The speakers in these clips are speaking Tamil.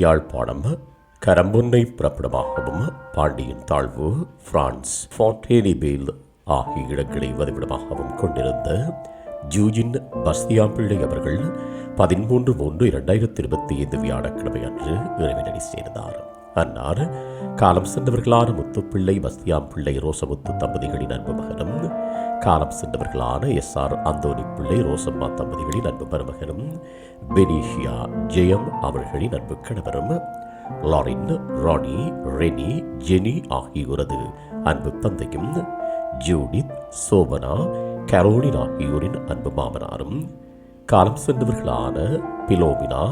யாழ்ப்பாணம் கரம்பொன்னை புறப்படமாகவும் பாண்டியின் தாழ்வு பிரான்ஸ் ஃபார்டேனிபேல் ஆகிய இடங்களை வதிவிடமாகவும் கொண்டிருந்த ஜூஜின் பஸ்தியாம்பிள்ளை அவர்கள் பதிமூன்று மூன்று இரண்டாயிரத்தி இருபத்தி ஐந்து வியாழக்கிழமை அன்று இறைவனடி சேர்ந்தார். அன்னார் காலம் சென்றவர்களான முத்துப்பிள்ளை பஸ்தியாம்பிள்ளை ரோசமுத்து தம்பதிகளின் அன்பு மகனும் காலம் சென்றவர்களான எஸ் ஆர் அந்தோனி பிள்ளை ரோசம்மா தம்பதிகளின் அன்பு மருமகனும் பெனீஷியா ஜெயம் அவர்களின் அன்பு கணவரும் லாரின் ராணி ரெனி ஜெனி ஆகியோரது அன்பு தந்தையும் ஜூடித் சோபனா கரோலின் ஆகியோரின் அன்பு மாமனாரும் காலம் சென்றவர்களான பிலோமினா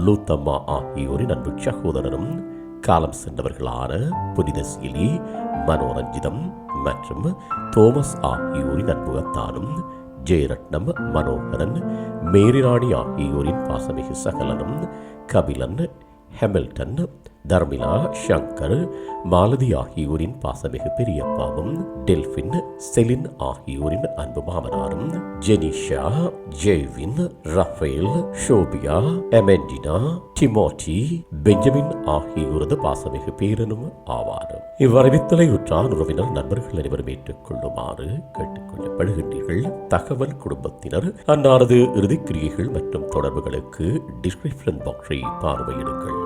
லூத்தம்மா ஆகியோரின் அன்பு சகோதரரும் காலம் சென்றவர்களான புனித சீலி மனோரஞ்சிதம் மற்றும் தோமஸ் ஆகியோரின் அன்புகத்தாலும் ஜெயரட்னம் மனோகரன் மேரிராணி ஆகியோரின் பாசமிகு சகலனும் கபிலன் ஹெமில்டன் தர்மிளா ஷங்கர் மாலதி ஆகியோரின் பாசமிகு பெரியப்பாவும் டெல்பின் செலின் ஆகியோரின் அன்பு மாமனாரும் Jenisha Jeyvin Raphael Sophia எமெண்டினா Timothy Benjamin ஆகியோரது பாசமிகு பேரனும் ஆவார். இவ்வறிவித்தலை உற்றார் உறவினர் நண்பர்கள் அனைவரும் ஏற்றுக்கொள்ளுமாறு கேட்டுக்கொள்ளப்படுகின்றீர்கள் தகவல் குடும்பத்தினர் அன்னாரது இறுதிக்கிரியைகள் மற்றும் தொடர்புகளுக்கு டிஸ்கிரிப்ஷன் பாக்ஸை பார்வையிடுங்கள்.